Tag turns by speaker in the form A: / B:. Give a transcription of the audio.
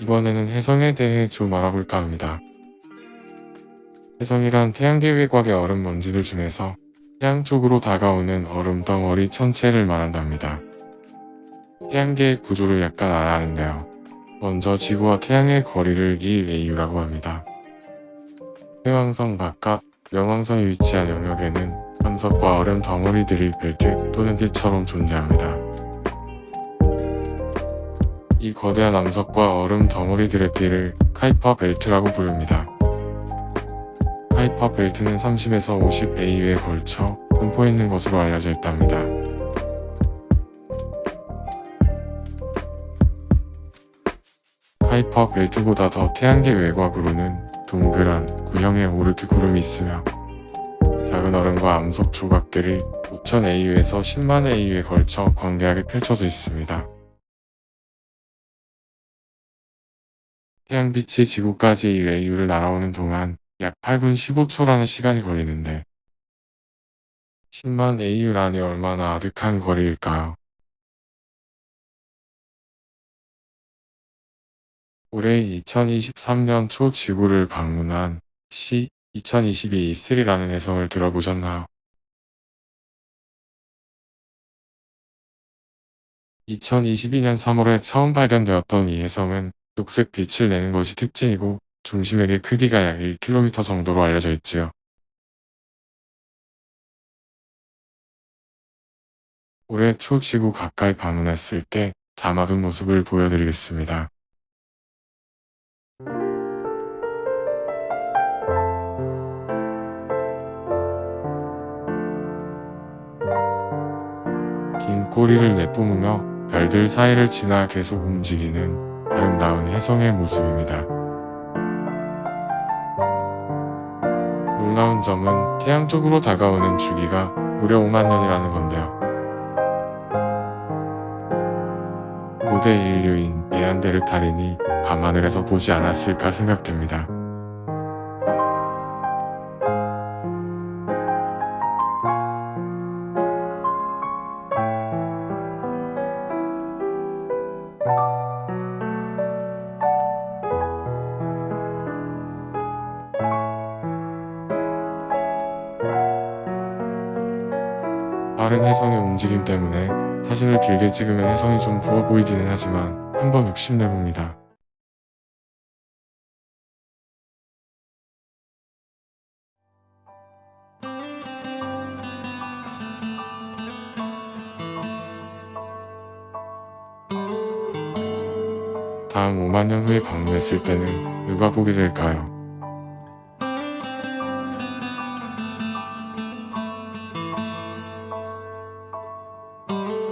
A: 이번에는 혜성에 대해 좀 알아볼까 합니다. 혜성이란 태양계 외곽의 얼음 먼지들 중에서 태양 쪽으로 다가오는 얼음 덩어리 천체를 말한답니다. 태양계의 구조를 약간 알아야 하는데요. 먼저 지구와 태양의 거리를 1AU라고 합니다. 해왕성 바깥 명왕성에 위치한 영역에는 암석과 얼음 덩어리들이 벨트 또는 띠처럼 존재합니다. 이 거대한 암석과 얼음 덩어리들의 띠를 카이퍼 벨트라고 부릅니다. 카이퍼 벨트는 30에서 50 AU에 걸쳐 분포해 있는 것으로 알려져 있답니다. 카이퍼 벨트보다 더 태양계 외곽으로는 동그란 구형의 오르트 구름이 있으며 작은 얼음과 암석 조각들이 5,000 AU에서 10만 AU에 걸쳐 광대하게 펼쳐져 있습니다. 태양빛이 지구까지 이 AU를 날아오는 동안 약 8분 15초라는 시간이 걸리는데 10만 AU라니 얼마나 아득한 거리일까요? 올해 2023년 초 지구를 방문한 C 2022 E3라는 해성을 들어보셨나요? 2022년 3월에 처음 발견되었던 이 해성은 녹색 빛을 내는 것이 특징이고 중심액의 크기가 약 1km 정도로 알려져 있지요. 올해 초 지구 가까이 방문했을 때 담아둔 모습을 보여드리겠습니다. 긴 꼬리를 내뿜으며 별들 사이를 지나 계속 움직이는 아름다운 혜성의 모습입니다. 놀라운 점은 태양 쪽으로 다가오는 주기가 무려 5만 년이라는 건데요. 고대 인류인 네안데르탈인이 밤하늘에서 보지 않았을까 생각됩니다. 빠른 혜성의 움직임 때문에 사진을 길게 찍으면 혜성이 좀 부어 보이기는 하지만 한번 욕심내봅니다. 다음 5만 년 후에 방문했을 때는 누가 보게 될까요? Thank you.